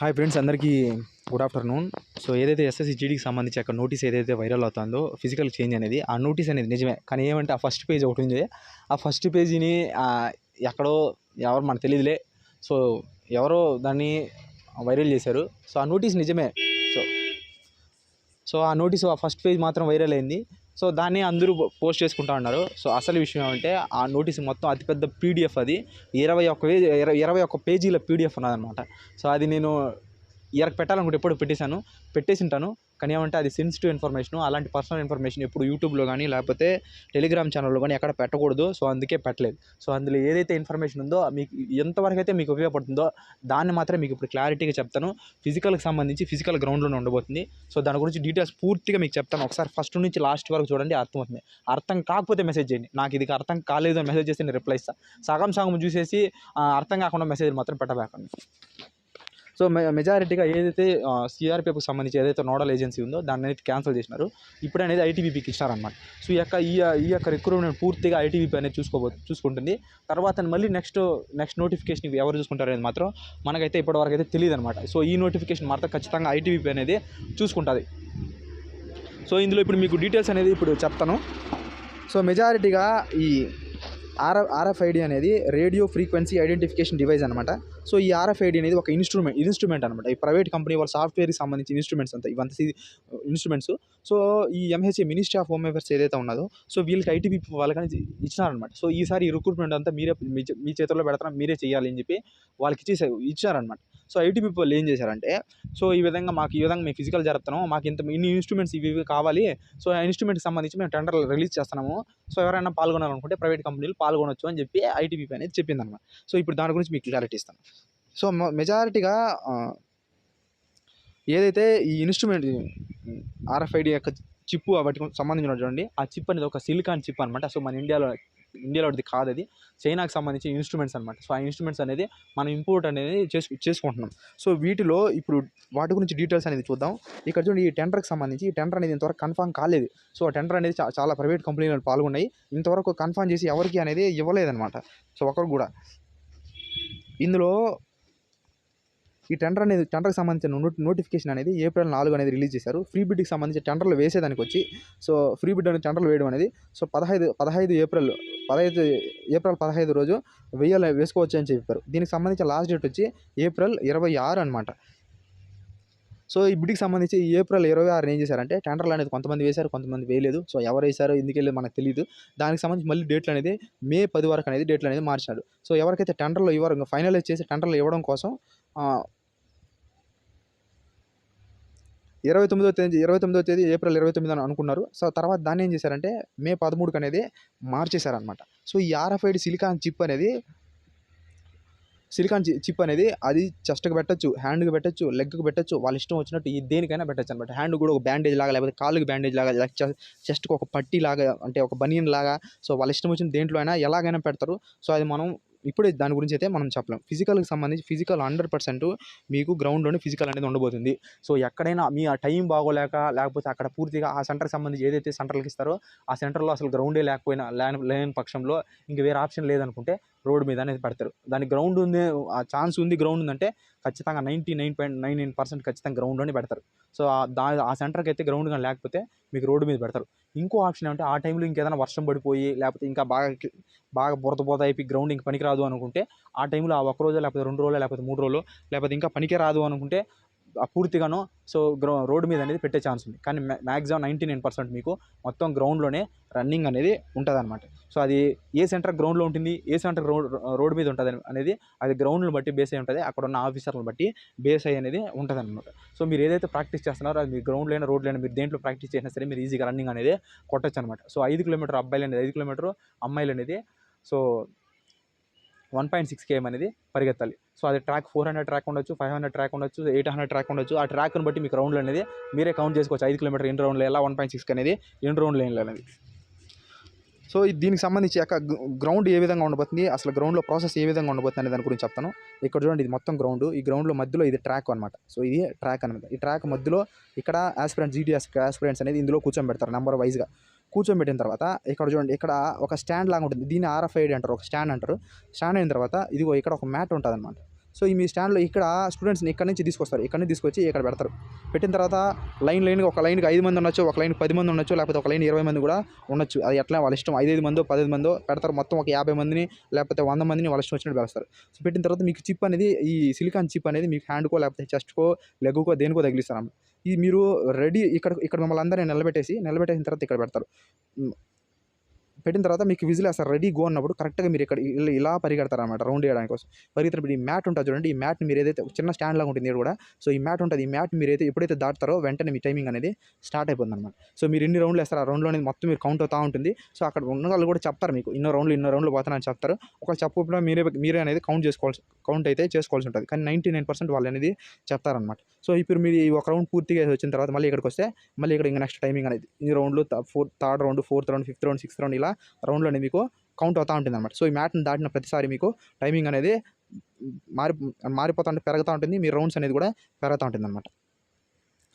Hi friends అందరికీ good afternoon so ఏదైతే SSC జీడీకి సంబంధించి అక్కడ నోటీస్ ఏదైతే వైరల్ అవుతుందో ఫిజికల్ చేంజ్ అనేది ఆ నోటీస్ అనేది నిజమే. కానీ ఏమంటే ఆ ఫస్ట్ పేజ్ ఒకటి ఉంది. ఆ ఫస్ట్ పేజీని ఎక్కడో ఎవరు మనకు తెలియదులే. సో ఎవరో దాన్ని వైరల్ చేశారు. సో ఆ నోటీస్ నిజమే. సో సో ఆ నోటీస్ ఆ ఫస్ట్ పేజ్ మాత్రం వైరల్ అయింది. సో దాన్ని అందరూ పోస్ట్ చేసుకుంటా ఉన్నారు. సో అసలు విషయం ఏమంటే ఆ నోటీస్ మొత్తం అతిపెద్ద పీడిఎఫ్ అది. ఇరవై ఒక్క పేజీ ఇరవై ఇరవై ఒక్క పేజీల పీడిఎఫ్ ఉన్నదనమాట సో అది నేను ఇరకు పెట్టాలనుకుంటే ఎప్పుడు పెట్టేశాను. పెట్టేసి ఉంటాను కానీ ఏమంటే అది సెన్సిటివ్ ఇన్ఫర్మేషన్ అలాంటి పర్సనల్ ఇన్ఫర్మేషన్ ఎప్పుడు యూట్యూబ్లో కానీ లేకపోతే టెలిగ్రామ్ ఛానల్లో కానీ ఎక్కడ పెట్టకూడదు. సో అందుకే పెట్టలేదు. సో అందులో ఏదైతే ఇన్ఫర్మేషన్ ఉందో మీకు ఎంతవరకు అయితే మీకు ఉపయోగపడుతుందో దాన్ని మాత్రమే మీకు ఇప్పుడు క్లారిటీగా చెప్తాను. ఫిజికల్కి సంబంధించి ఫిజికల్ గ్రౌండ్లోనే ఉండబోతుంది. సో దాని గురించి డీటెయిల్స్ పూర్తిగా మీకు చెప్తాను. ఒకసారి ఫస్ట్ నుంచి లాస్ట్ వరకు చూడండి అర్థమవుతుంది. అర్థం కాకపోతే మెసేజ్ చేయండి. నాకు ఇది అర్థం కాలేదు అని మెసేజ్ చేస్తే నేను రిప్లై ఇస్తాను సగం సగం చూసేసి అర్థం కాకుండా మెసేజ్ మాత్రం పెట్టబోకండి. సో మె మెజారిటీగా ఏదైతే సిఆర్పిఎఫ్కి సంబంధించి ఏదైతే నోడల్ ఏజెన్సీ ఉందో దాన్ని అయితే క్యాన్సిల్ చేసినారు. ఇప్పుడు అనేది ఐటీబీపీకి ఇచ్చారనమాట సో ఈ యొక్క ఈ ఈ యొక్క రిక్రూట్మెంట్ పూర్తిగా ఐటీబీపీ అనేది చూసుకోబో చూసుకుంటుంది. తర్వాత మళ్ళీ నెక్స్ట్ నెక్స్ట్ నోటిఫికేషన్ ఎవరు చూసుకుంటారు అనేది మాత్రం మనకైతే ఇప్పటివరకు అయితే తెలియదు అనమాట సో ఈ నోటిఫికేషన్ మాత్రం ఖచ్చితంగా ఐటీబీపీ అనేది చూసుకుంటుంది. సో ఇందులో ఇప్పుడు మీకు డీటెయిల్స్ అనేది ఇప్పుడు చెప్తాను. సో మెజారిటీగా ఈ ఆర్ఎఫ్ ఆర్ఎఫ్ఐడి అనేది రేడియో ఫ్రీక్వెన్సీ ఐడెంటిఫికేషన్ డివైస్ అనమాట సో ఈ ఆర్ఎఫ్ఐడి అనేది ఒక ఇన్స్ట్రుమెంట్ ఇన్స్ట్రుమెంట్ అనమాట ఈ ప్రైవేట్ కంపెనీ వాళ్ళ సాఫ్ట్వేర్కి సంబంధించిన ఇన్స్ట్రుమెంట్స్ అంతా ఇవంతా ఇన్స్ట్రుమెంట్స్. సో ఈ MHA ministry of home affairs ఏదైతే ఉన్నదో సో వీళ్ళకి ఐటీబీ వాళ్ళకని ఇచ్చినారనమాట సో ఈసారి ఈ రిక్రూట్మెంట్ అంతా మీరే మీ మీ చేతుల్లో పెడతారా మీరే చేయాలి అని చెప్పి వాళ్ళకి ఇచ్చేసారు ఇచ్చారనమాట సో ఐటీ వాళ్ళు ఏం చేశారంటే సో ఈ విధంగా మాకు ఈ విధంగా మేము ఫిజికల్ జరుపుతున్నాము మాకు ఇంత ఇన్ని ఇన్స్ట్రుమెంట్స్ ఇవి కావాలి సో ఆ ఇన్స్ట్రుమెంట్కి సంబంధించి మేము టెండర్ రిలీజ్ చేస్తున్నాము సో ఎవరైనా పాల్గొనాలనుకుంటే ప్రైవేట్ కంపెనీలు పాల్గొనొచ్చు అని చెప్పి ఐటీబీ అనేది చెప్పిందనమాట సో ఇప్పుడు దాని గురించి మీకు క్లారిటీ ఇస్తాను. సో మెజారిటీగా ఏదైతే ఈ ఇన్స్ట్రుమెంట్ ఆర్ఎఫ్ఐడి యొక్క చిప్పు వాటికి సంబంధించిన చూడండి ఆ చిప్ అనేది ఒక సిలికాన్ చిప్ అనమాట సో మన ఇండియాలో ఇండియాలో అది కాదు అది. చైనాకి సంబంధించిన ఇన్స్ట్రుమెంట్స్ అనమాట సో ఆ ఇన్స్ట్రుమెంట్స్ అనేది మనం ఇంపోర్ట్ అనేది చేసు చేసుకుంటున్నాం. సో వీటిలో ఇప్పుడు వాటి గురించి డీటెయిల్స్ అనేది చూద్దాం. ఇక్కడ చూడండి ఈ టెండర్కి సంబంధించి ఈ టెండర్ అనేది ఇంతవరకు కన్ఫర్మ్ కాలేదు. సో ఆ టెండర్ అనేది చాలా ప్రైవేట్ కంపెనీలు పాల్గొన్నాయి. ఇంతవరకు కన్ఫర్మ్ చేసి ఎవరికి అనేది ఇవ్వలేదన్నమాట. సో ఒకరు కూడా. ఇందులో ఈ టెండర్ అనేది టెండర్కి సంబంధించిన నోటిఫికేషన్ అనేది ఏప్రిల్ నాలుగు అనేది రిలీజ్ చేశారు. ఫ్రీ బిడ్కి సంబంధించి టెండర్లు వేసేదానికి వచ్చి సో ఫ్రీ బిడ్ అనేది టెండర్లు వేయడం అనేది సో పదహైదు పదహైదు ఏప్రిల్ పదహైదు ఏప్రిల్ పదహైదు రోజు వెయ్యాలి వేసుకోవచ్చు అని చెప్పారు. దీనికి సంబంధించిన లాస్ట్ డేట్ వచ్చి ఏప్రిల్ ఇరవై ఆరు అనమాట సో ఈ బిడ్కి సంబంధించి ఏప్రిల్ ఇరవై ఆరు ఏం చేశారంటే టెండర్లు అనేది కొంతమంది వేశారు కొంతమంది వేయలేదు. సో ఎవరు వేశారో ఎందుకు మనకు తెలియదు దానికి సంబంధించి మళ్ళీ డేట్లు అనేది మే పది వరకు అనేది డేట్లు అనేది మార్చాడు సో ఎవరికైతే టెండర్లు ఇవ్వరు ఫైనలైజ్ చేసి టెండర్లు ఇవ్వడం కోసం ఇరవై తొమ్మిదో తేదీ ఇరవై తొమ్మిదో తేదీ ఏప్రిల్ ఇరవై తొమ్మిది అని అనుకున్నారు. సో తర్వాత దాన్ని ఏం చేశారంటే మే పదమూడుకి అనేది మార్చేశారనమాట సో ఈ ఆర్ఎఫ్ఐడి సిలికాన్ చిప్ అనేది సిలికాన్ చిప్ అనేది అది చెస్ట్కి పెట్టచ్చు హ్యాండ్కి పెట్టచ్చు లెగ్కి పెట్టచ్చు వాళ్ళ ఇష్టం వచ్చినట్టు ఈ దేనికైనా పెట్టచ్చు అనమాట హ్యాండ్ కూడా ఒక బ్యాండేజ్ లాగా లేకపోతే కాళ్ళకి బ్యాండేజ్ లాగా లేక చెస్ట్కి ఒక పట్టి లాగా అంటే ఒక బనియన్ లాగా సో వాళ్ళ ఇష్టం వచ్చిన దేంట్లో అయినా ఎలాగైనా పెడతారు. సో అది మనం ఇప్పుడే దాని గురించి అయితే మనం చెప్పలేం. ఫిజికల్కి సంబంధించి ఫిజికల్ హండ్రెడ్ పర్సెంట్ మీకు గ్రౌండ్లోనే ఫిజికల్ అనేది ఉండబోతుంది. సో ఎక్కడైనా మీ ఆ టైం బాగోలేక లేకపోతే అక్కడ పూర్తిగా ఆ సెంటర్కి సంబంధించి ఏదైతే సెంటర్కి ఇస్తారో ఆ సెంటర్లో అసలు గ్రౌండే లేకపోయినా లేని లేని పక్షంలో ఇంక వేరే ఆప్షన్ లేదనుకుంటే రోడ్ మీద అనేది పెడతారు. దానికి గ్రౌండ్ ఉంది ఆ ఛాన్స్ ఉంది గ్రౌండ్ ఉందంటే ఖచ్చితంగా ninety nine point nine nine percent ఖచ్చితంగా గ్రౌండ్లోనే పెడతారు. సో దా ఆ సెంటర్కి అయితే గ్రౌండ్ కానీ లేకపోతే మీకు రోడ్డు మీద పెడతారు. ఇంకో ఆప్షన్ ఏమంటే ఆ టైంలో ఇంకేదైనా వర్షం పడిపోయి లేకపోతే ఇంకా బాగా బాగా బురద బురద అయిపోయి గ్రౌండ్ ఇంకా పనికిరాదు అనుకుంటే ఆ టైంలో ఆ ఒక్క రోజు లేకపోతే రెండు రోజులు లేకపోతే మూడు రోజులు లేకపోతే ఇంకా పనికి రాదు అనుకుంటే పూర్తిగానో సో గ్రౌ రోడ్డు మీద అనేది పెట్టే ఛాన్స్ ఉంది. కానీ మ్యాక్సిమం నైంటీ నైన్ పర్సెంట్ మీకు మొత్తం గ్రౌండ్లోనే రన్నింగ్ అనేది ఉంటుంది అనమాట సో అది ఏ సెంటర్ గ్రౌండ్లో ఉంటుంది ఏ సెంటర్ రోడ్ రోడ్ మీద ఉంటుంది అనేది అది గ్రౌండ్ని బట్టి బేస్ అయి ఉంటుంది అక్కడ ఉన్న ఆఫీసర్లను బట్టి బేస్ అయ్యి అనేది ఉంటుంది అనమాట సో మీరు ఏదైతే ప్రాక్టీస్ చేస్తున్నారో అది మీ గ్రౌండ్లో రోడ్లైనా మీరు దేంట్లో ప్రాక్టీస్ చేసినా సరే మీరు ఈజీగా రన్నింగ్ అనేది కొట్టచ్చు అనమాట సో ఐదు కిలోమీటర్ అబ్బాయిలు అనేది ఐదు కిలోమీటర్ అమ్మాయిలు అనేది so one point six KM అనేది పరిగెత్తాలి. సో అది ట్రాక్ ఫోర్ హండ్రెడ్ ట్రాక్ ఉండొచ్చు ఫైవ్ హండ్రెడ్ ట్రాక్ ఉండొచ్చు ఎయిట్ హండ్రెడ్ ట్రాక్ ఉండొచ్చు. ఆ ట్రాక్ని బట్టి మీకు రౌండ్లు అనేది మీరే కౌంట్ చేసుకోవచ్చు. ఐదు కిలోమీటర్ ఎన్ని రౌండ్లు ఎలా వన్ పాయింట్ సిక్స్ అనేది ఎన్ని రౌండ్లు లైన్లు అనేది. సో ఇది దీనికి సంబంధించి యొక్క గ్రౌండ్ ఏ విధంగా ఉండబోతుంది అసలు గ్రౌండ్లో ప్రాసెస్ ఏ విధంగా ఉండబోతుంది అనే దాని గురించి చెప్తాను. ఇక్కడ చూడండి ఇది మొత్తం గ్రౌండ్. ఈ గ్రౌండ్లో మధ్యలో ఇది ట్రాక్ అనమాట సో ఇది ట్రాక్ అనమాట ఈ ట్రాక్ మధ్యలో ఇక్కడ ఆస్పిరెంట్ జీటీఎస్ ఆస్పిరెంట్స్ అనేది ఇందులో కూర్చోబెడతారు నెంబర్ వైజ్గా. కూర్చోబెట్టిన తర్వాత ఇక్కడ చూడండి ఇక్కడ ఒక స్టాండ్ లాగా ఉంటుంది. దీన్ని ఆర్ఎఫ్ఐడి అంటారు ఒక స్టాండ్ అంటారు. స్టాండ్ అయిన తర్వాత ఇదిగో ఇక్కడ ఒక మ్యాట్ ఉంటుంది అనమాట సో ఈ మీ స్టాండ్లో ఇక్కడ స్టూడెంట్స్ని ఇక్కడ నుంచి తీసుకొస్తారు. ఇక్కడ నుంచి తీసుకొచ్చి ఇక్కడ పెడతారు. పెట్టిన తర్వాత లైన్ లైన్గా ఒక లైన్కి ఐదు మంది ఉండొచ్చు ఒక లైన్ పది మంది ఉండొచ్చు లేకపోతే ఒక లైన్ ఇరవై మంది కూడా ఉండొచ్చు. అది ఎట్లా వాళ్ళ ఇష్టం? ఐదు ఐదు మందో పదిహేను మందో పెడతారు. మొత్తం ఒక యాభై మందిని లేకపోతే వంద మందిని వాళ్ళ ఇష్టం వచ్చినట్టు పెడతారు. సో పెట్టిన తర్వాత మీకు చిప్ అనేది ఈ సిలికాన్ చిప్ అనేది మీకు హ్యాండ్కో లేకపోతే చెస్ట్కో లెగ్కో దేనికో తగిలిస్తారు ఈ మీరు రెడీ ఇక్కడ ఇక్కడ మమ్మల్ని అందరినీ నిలబెట్టేసి నిలబెట్టేసిన తర్వాత ఇక్కడ పెడతారు. పెట్టిన తర్వాత మీకు విజిల్ వేస్తారు రెడీ గో అన్నప్పుడు కరెక్ట్గా మీరు ఇక్కడ ఇలా ఇలా పరిగెడతారు అనమాట రౌండ్ వేయడానికి కోసం. పరిగెత్తినప్పుడు ఈ మ్యాట్ ఉంటుంది చూడండి ఈ మ్యాట్ మీరు ఏదైతే చిన్న స్టాండ్ లాగా ఉంటుంది కూడా. సో ఈ మ్యాట్ ఉంటుంది ఈ మ్యాట్ మీరు అయితే ఎప్పుడైతే దాటుతారో వెంటనే మీ టైమింగ్ అనేది స్టార్ట్ అయిపోతుంది అనమాట సో మీరు ఎన్ని రౌండ్లు వేస్తారు ఆ రౌండ్లో అనేది మొత్తం మీరు కౌంట్ అవుతూ ఉంటుంది. సో అక్కడ ఉన్న వాళ్ళు కూడా చెప్తారు మీకు ఇన్నో రౌండ్లు ఇన్నో రౌండ్లు పోతానని చెప్తారు. ఒకవేళ చెప్పకుండా మీరే మీరే అనేది కౌంట్ చేసుకోవాల్సి కౌంట్ అయితే చేసుకోవాల్సి ఉంటుంది. కానీ నైంటీ నైన్ పర్సెంట్ వాళ్ళు అనేది చెప్తారనమాట సో ఇప్పుడు మీరు ఈ ఒక రౌండ్ పూర్తిగా వచ్చిన తర్వాత మళ్ళీ ఇక్కడికి వస్తే మళ్ళీ ఇక్కడ ఇంకా నెక్స్ట్ టైమింగ్ అనేది ఈ రౌండ్లు fourth third round fourth round fifth round sixth round ఇలా రౌండ్లోనే మీకు కౌంట్ అవుతూ ఉంటుంది అనమాట సో ఈ మ్యాట్ని దాటిన ప్రతిసారి మీకు టైమింగ్ అనేది మారి మారిపోతూ ఉంటుంది పెరుగుతూ ఉంటుంది. మీ రౌండ్స్ అనేది కూడా పెరుగుతూ ఉంటుంది అనమాట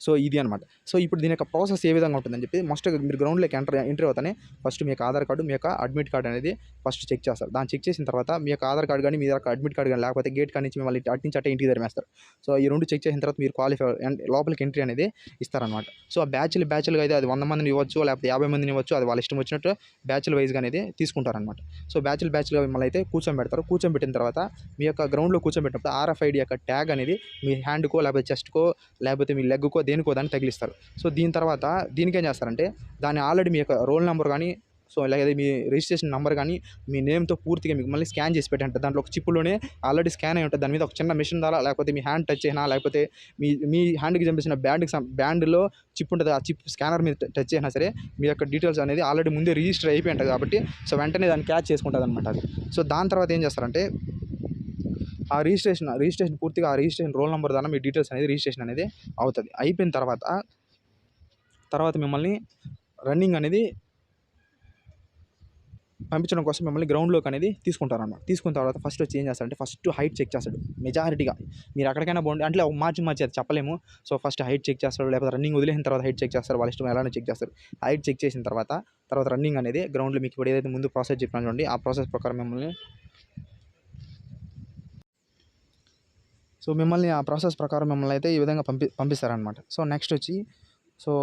సో ఇది అనమాట సో ఇప్పుడు దీని యొక్క ప్రాసెస్ ఏ విధంగా ఉంటుందని చెప్పి మస్ట్ మీరు గ్రౌండ్లోకి ఎంటర్ ఎంట్రీ అవుతానే ఫస్ట్ మీ యొక్క ఆధార్ కార్డు మీ యొక్క అడ్మిట్ కార్డు అనేది ఫస్ట్ చెక్ చేస్తారు. దాన్ని చెక్ చేసిన తర్వాత మీ యొక్క ఆధార్ కార్డు కానీ మీ యొక్క అడ్మిట్ కార్డు కానీ లేకపోతే గేట్ కాడి నుంచి మిమ్మల్ని అటు నుంచి అట్టే ఇంటికి తరిమేస్తారు. సో ఈ రెండు చెక్ చేసిన తర్వాత మీరు క్వాలిఫై లోపలికి ఎంట్రీ అనేది ఇస్తారనమాట సో ఆ బ్యాచ్లు బ్యాచ్లుగా అయితే అది వంద మందిని ఇవ్వచ్చు లేకపోతే యాభై మందిని ఇవ్వచ్చు అది వాళ్ళ ఇష్టం వచ్చినట్టు బ్యాచ్ల వైజ్గా అనేది తీసుకుంటారనమాట సో బ్యాచ్లు బ్యాచ్లుగా మిమ్మల్ని అయితే కూర్చోబెడతారు. కూర్చోబెట్టిన తర్వాత మీ యొక్క గ్రౌండ్లో కూర్చోబెట్టినప్పుడు ఆర్ఎఫ్ఐడి యొక్క ట్యాగ్ అనేది మీ హ్యాండ్కో లేకపోతే చెస్ట్కో లేకపోతే మీ లెగ్కో దేనికో దాన్ని తగిలిస్తారు. సో దీని తర్వాత దీనికి ఏం చేస్తారంటే దాన్ని ఆల్రెడీ మీ యొక్క రోల్ నెంబర్ కానీ సో లేదా మీ రిజిస్ట్రేషన్ నెంబర్ కానీ మీ నేమ్తో పూర్తిగా మీకు మళ్ళీ స్కాన్ చేసి పెట్టండి దాంట్లో ఒక చిప్పులోనే ఆల్రెడీ స్కాన్ అయి ఉంటుంది. దాని మీద ఒక చిన్న మిషన్ ద్వారా లేకపోతే మీ హ్యాండ్ టచ్ అయినా లేకపోతే మీ మీ హ్యాండ్కి చంపేసిన బ్యాండ్కి బ్యాండ్లో చిప్ ఉంటుంది. ఆ చిప్ స్కానర్ మీద టచ్ అయినా సరే మీ యొక్క డీటెయిల్స్ అనేది ఆల్రెడీ ముందే రిజిస్టర్ అయిపోయి ఉంటుంది కాబట్టి సో వెంటనే దాన్ని క్యాచ్ చేసుకుంటుంది అనమాట అది. సో దాని తర్వాత ఏం చేస్తారంటే ఆ రిజిస్ట్రేషన్ రిజిస్ట్రేషన్ పూర్తిగా ఆ రిజిస్ట్రేషన్ రోల్ నెంబర్ ద్వారా మీ డీటెయిల్స్ అనేది రిజిస్ట్రేషన్ అనేది అవుతుంది. అయిపోయిన తర్వాత తర్వాత మిమ్మల్ని రన్నింగ్ అనేది పంపించడం కోసం మిమ్మల్ని గ్రౌండ్లోకి అనేది తీసుకుంటారన్నమాట. తీసుకున్న తర్వాత ఫస్ట్ వచ్చి ఏం చేస్తారంటే ఫస్ట్ హైట్ చెక్ చేస్తాడు. మెజారిటీగా మీరు ఎక్కడికైనా బాగుంటే అంటే ఒక మార్చి మార్చి అది చెప్పలేము. సో ఫస్ట్ హైట్ చెక్ చేస్తాడు లేకపోతే రన్నింగ్ వదిలేసిన తర్వాత హైట్ చెక్ చేస్తారు వాళ్ళ ఇష్టం ఎలానే చెక్ చేస్తారు హైట్ చెక్ చేసిన తర్వాత తర్వాత రన్నింగ్ అనేది గ్రౌండ్లో మీకు ఇప్పుడు ఏదైతే ముందు ప్రాసెస్ చెప్పినా చూడండి ఆ ప్రాసెస్ ప్రకారం మిమ్మల్ని సో మిమ్మల్ని ఆ ప్రాసెస్ ప్రకారం మిమ్మల్ని అయితే ఈ విధంగా పంపి పంపిస్తారనమాట సో నెక్స్ట్ వచ్చి సో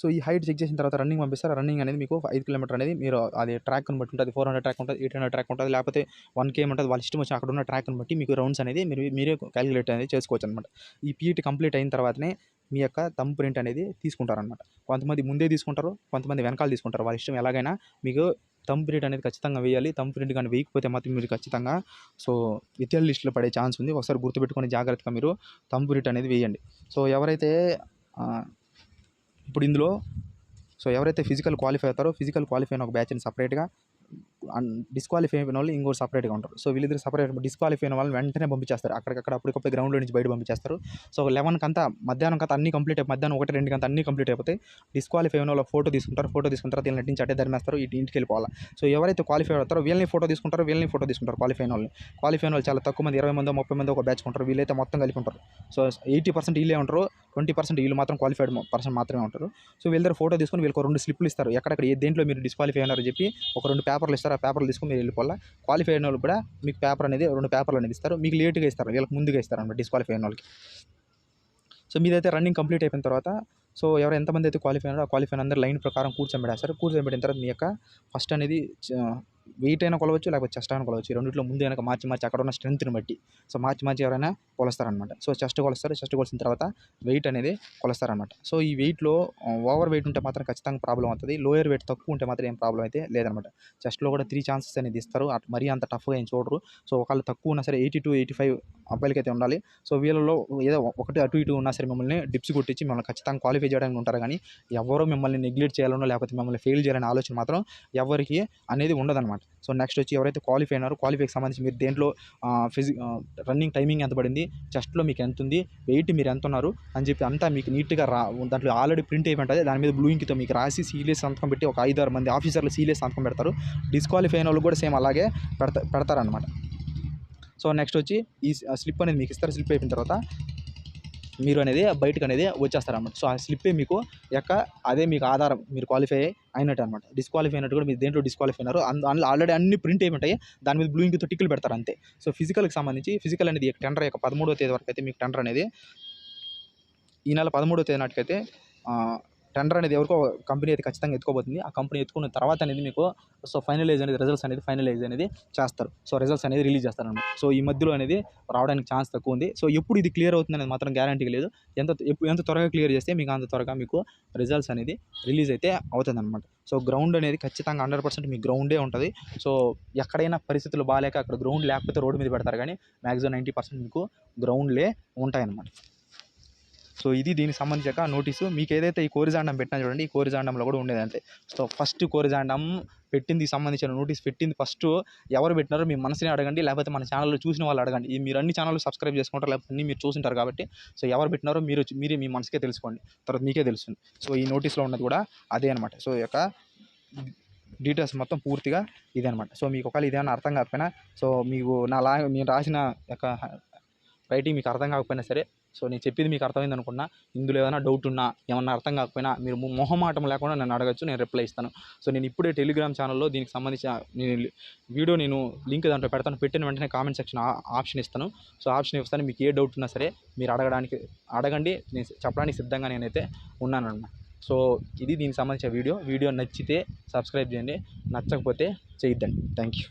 సో ఈ హైట్ చెక్ చేసిన తర్వాత రన్నింగ్ పంపిస్తారు. రన్నింగ్ అనేది మీకు ఐదు కిలోమీటర్ అనేది మీరు అది ట్రాక్ని బట్టి ఉంటుంది. ఫోర్ హండ్రెడ్ ట్రాక్ ఉంటుంది ఎయిట్ హండ్రెడ్ ట్రాక్ ఉంటుంది. లేకపోతే వన్ కేఎం ఉంటుంది వాళ్ళ ఇష్టం వచ్చి అక్కడ ఉన్న ట్రాక్ని బట్టి మీకు రౌండ్స్ అనేది మీరు మీరే క్యాలిక్యులేట్ అనేది చేసుకోవచ్చు అనమాట ఈ పీఈటీ కంప్లీట్ అయిన తర్వాతనే మీ యొక్క థంబ్ ప్రింట్ అనేది తీసుకుంటారనమాట కొంతమంది ముందే తీసుకుంటారు కొంతమంది వెనకాల తీసుకుంటారు. వాళ్ళ ఇష్టం ఎలాగైనా మీకు థంబ్ ప్రింట్ అనేది ఖచ్చితంగా వేయాలి. థంబ్ ప్రింట్ కానీ వేయకపోతే మాత్రం మీరు ఖచ్చితంగా సో విద్యార్థి లిస్టులో పడే ఛాన్స్ ఉంది. ఒకసారి గుర్తుపెట్టుకొని జాగ్రత్తగా మీరు థంబ్ ప్రింట్ అనేది వేయండి. సో ఎవరైతే ఇప్పుడు ఇందులో సో ఎవరైతే ఫిజికల్ క్వాలిఫై అవుతారో ఫిజికల్ క్వాలిఫై అయిన ఒక బ్యాచ్ని సపరేట్గా డిస్క్వాలిఫై అయిన వాళ్ళు ఇంకోటి సపరేట్గా ఉంటారు. సో వీళ్ళిద్దరు సపరేట్ డిస్క్వాలిఫై అయిన వాళ్ళని వెంటనే పంపించేస్తారు. అక్కడికక్కడ అప్పటికప్పుడు గ్రౌండ్లో నుంచి బయట పంపించేస్తారు. సో లెవెన్కి అంతా మధ్యాహ్నం కంతా అన్ని కంప్లీట్ అయిపోయి మధ్యాహ్నం ఒకటి రెండు కంతా అన్ని కంప్లీట్ అయిపోతాయి డిస్క్వాలిఫై అయిన వాళ్ళ ఫోటో తీసుకుంటారు. ఫోటో తీసుకుంటారు దీని వీళ్ళని అట్టే ధర్మేస్తారు. ఇంటికి వెళ్ళిపోవాలి. సో ఎవరైతే క్వాలిఫై అవుతారో వీళ్ళని ఫోటో తీసుకుంటారో. వీళ్ళని ఫోటో తీసుకుంటారు. క్వాలిఫై అయిన వాళ్ళని. క్వాలిఫై అయిన వాళ్ళు చాలా తక్కువ మంది. ఇరవై మంది ముప్పై మంది ఒక బ్యాచ్ ఉంటారు వీళ్ళైతే మొత్తం కలిపి ఉంటారు. సో ఎయిటీ పర్సెంట్ వీళ్ళే ఉంటారు. ట్వంటీ పర్సెంట్ వీళ్ళు మాత్రం క్వాలిఫైడ్ పర్సన్ మాత్రమే ఉంటారు. సో వీళ్ళ ఫోటో తీసుకొని వీళ్ళకి రెండు స్లిప్లు ఇస్తారు. ఎక్కడెక్కడ ఏ దేంట్లో మీరు డిస్క్వాలిఫై అయినారో చెప్పి ఒక రెండు పేపర్లు ఇస్తారు. ఆ పేపర్లు తీసుకొని మీరు వెళ్ళిపోవాలి? క్వాలిఫై అయిన వాళ్ళు కూడా మీకు పేపర్ అనేది రెండు పేపర్లు అనేది ఇస్తారు. మీకు లేట్గా ఇస్తారు. వీళ్ళకి ముందుగా ఇస్తారు అనమాట డిస్క్వాలిఫై అయిన వాళ్ళకి. సో మీదైతే రన్నింగ్ కంప్లీట్ అయిపోయిన తర్వాత సో ఎవరు ఎంతమంది అయితే క్వాలిఫై అయినారో ఆ క్వాలిఫై అందరూ లైన్ ప్రకారం కూర్చోబెడతారు కూర్చోబెట్టిన తర్వాత మీ యొక్క ఫస్ట్ అనేది వెయిట్ అయినా కొలవచ్చు లేకపోతే చెస్ట్ అయినా కొలవచ్చు. రెండింటిలో ముందు వెనక మార్చి మార్చి అక్కడ ఉన్న స్ట్రెంత్ని బట్టి. సో మార్చి మార్చి ఎవరైనా కొలుస్తారనమాట సో చెస్ట్ కొలుస్తారు. చెస్ట్ కొలిసిన తర్వాత వెయిట్ అనేది కొలుస్తారనమాట సో ఈ వెయిట్లో ఓవర్ వెయిట్ ఉంటే మాత్రం ఖచ్చితంగా ప్రాబ్లం అవుతుంది. లోయర్ వెయిట్ తక్కువ ఉంటే మాత్రం ఏం ప్రాబ్లం అయితే లేదనమాట చెస్ట్లో కూడా త్రీ ఛాన్సెస్ అనేది ఇస్తారు. మరీ అంత టఫ్గా ఏం చూడరు. సో ఒకళ్ళు తక్కువ ఉన్నా సరే ఎయిటీ టు ఎయిటీ ఫైవ్ అబ్బాయిలకైతే ఉండాలి. సో వీళ్ళలో ఏదో ఒకటి అటు ఇటు ఉన్నా సరే మిమ్మల్ని డిప్స్ కొట్టించి మిమ్మల్ని ఖచ్చితంగా క్వాలిఫై చేయడానికి ఉంటారు. కానీ ఎవరో మిమ్మల్ని నెగ్లెక్ట్ చేయాలనో లేకపోతే మిమ్మల్ని ఫెయిల్ చేయాలనే ఆలోచన మాత్రం ఎవరికి అనేది ఉండదన్నమాట. సో నెక్స్ట్ వచ్చి ఎవరైతే క్వాలిఫై అయినారో క్వాలిఫైకి సంబంధించి మీరు దేంట్లో ఫిజి రన్నింగ్ టైమింగ్ ఎంత పడింది చెస్ట్లో మీకు ఎంత ఉంది వెయిట్ మీరు ఎంత ఉన్నారు అని చెప్పి అంతా మీకు నీట్గా రా దాంట్లో ఆల్రెడీ ప్రింట్ అయిపోయి ఉంటుంది. దాని మీద బ్లూ ఇంక్తో మీకు రాసి సీలియస్ సంతకం పెట్టి ఒక ఐదు ఆరు మంది ఆఫీసర్లు సీలియస్ సంతకం పెడతారు. డిస్క్వాలిఫై అయిన వాళ్ళు కూడా సేమ్ అలాగే పెడతా పెడతారనమాట సో నెక్స్ట్ వచ్చి ఈ స్లిప్ అనేది మీకు ఇస్తారు. స్లిప్ అయిపోయిన తర్వాత మీరు అనేది బయటకు అనేది వచ్చేస్తారనమాట సో ఆ స్లిప్పే మీకు యొక్క అదే మీకు ఆధారం. మీరు క్వాలిఫై అయినట్టు అనమాట డిస్క్వాలిఫై అయినట్టు కూడా మీరు దేంట్లో డిస్క్వాలిఫై అయినారు అందులో ఆల్రెడీ అన్ని ప్రింట్ అయి ఉంటాయి దాని మీద బ్లూ ఇంక్తో టిక్కులు పెడతారు అంతే. సో ఫిజికల్కి సంబంధించి ఫిజికల్ అనేది టెండర్ యొక్క పదమూడవ తేదీ వరకు అయితే మీకు టెండర్ అనేది ఈ నెల పదమూడవ తేదీ నాటికైతే టెండర్ అనేది ఎవరికో కంపెనీ అయితే ఖచ్చితంగా ఎత్తుకోబోతుంది. ఆ కంపెనీ ఎత్తుకున్న తర్వాత అనేది మీకు సో ఫైనలైజ్ అనేది రిజల్ట్స్ అనేది ఫైనలైజ్ అనేది చేస్తారు. సో రిజల్ట్స్ అనేది రిలీజ్ చేస్తారనమాట సో ఈ మధ్యలో అనేది రావడానికి ఛాన్స్ తక్కువ ఉంది. సో ఎప్పుడు ఇది క్లియర్ అవుతుంది అనేది మాత్రం గ్యారంటీ లేదు. ఎంత ఎంత త్వరగా క్లియర్ చేస్తే మీకు అంత త్వరగా మీకు రిజల్ట్స్ అనేది రిలీజ్ అయితే అవుతుంది అనమాట సో గ్రౌండ్ అనేది ఖచ్చితంగా హండ్రెడ్ పర్సెంట్ మీ గ్రౌండే ఉంటుంది. సో ఎక్కడైనా పరిస్థితులు బాగాలేక అక్కడ గ్రౌండ్ లేకపోతే రోడ్డు మీద పెడతారు కానీ మ్యాక్సిమం నైంటీ పర్సెంట్ మీకు గ్రౌండ్లే ఉంటాయన్నమాట. సో ఇది దీనికి సంబంధించాక నోటీసు. మీకు ఏదైతే ఈ కోరిజాండం పెట్టినా చూడండి ఈ కోరిజాండంలో కూడా ఉండేది అంతే. సో ఫస్ట్ కోరిజాండం పెట్టింది సంబంధించిన నోటీస్ పెట్టింది ఫస్ట్. ఎవరు పెట్టినారో మీ మనసుని అడగండి లేకపోతే మన ఛానల్లో చూసిన వాళ్ళు అడగండి. ఈ మీరు అన్ని ఛానల్ సబ్స్క్రైబ్ చేసుకుంటారు లేకపోతే అన్ని మీరు చూసింటారు కాబట్టి సో ఎవరు పెట్టినారో మీరు మీరే మీ మనసుకే తెలుసుకోండి. తర్వాత మీకే తెలుస్తుంది. సో ఈ నోటీస్లో ఉన్నది కూడా అదే అనమాట సో ఈ యొక్క డీటెయిల్స్ మొత్తం పూర్తిగా ఇదే అనమాట సో మీకు ఒకవేళ ఇదేమన్నా అర్థం కాకపోయినా సో మీకు నా లా నేను రాసిన యొక్క రైటింగ్ మీకు అర్థం కాకపోయినా సరే సో నేను చెప్పింది మీకు అర్థమైంది అనుకున్నా. ఇందులో ఏదైనా డౌట్ ఉన్నా ఏమన్నా అర్థం కాకపోయినా మీరు మొహమాటం లేకుండా నన్ను అడగచ్చు నేను రిప్లై ఇస్తాను. సో నేను ఇప్పుడే టెలిగ్రామ్ ఛానల్లో దీనికి సంబంధించిన నేను వీడియో నేను లింక్ దాంట్లో పెడతాను. పెట్టిన వెంటనే కామెంట్ సెక్షన్ ఆప్షన్ ఇస్తాను. సో ఆప్షన్ ఇస్తాను. మీకు ఏ డౌట్ ఉన్నా సరే మీరు అడగడానికి అడగండి. నేను చెప్పడానికి సిద్ధంగా నేనైతే ఉన్నాను సో ఇది దీనికి సంబంధించిన వీడియో. వీడియో నచ్చితే సబ్స్క్రైబ్ చేయండి. నచ్చకపోతే చేయొద్దండి. Thank you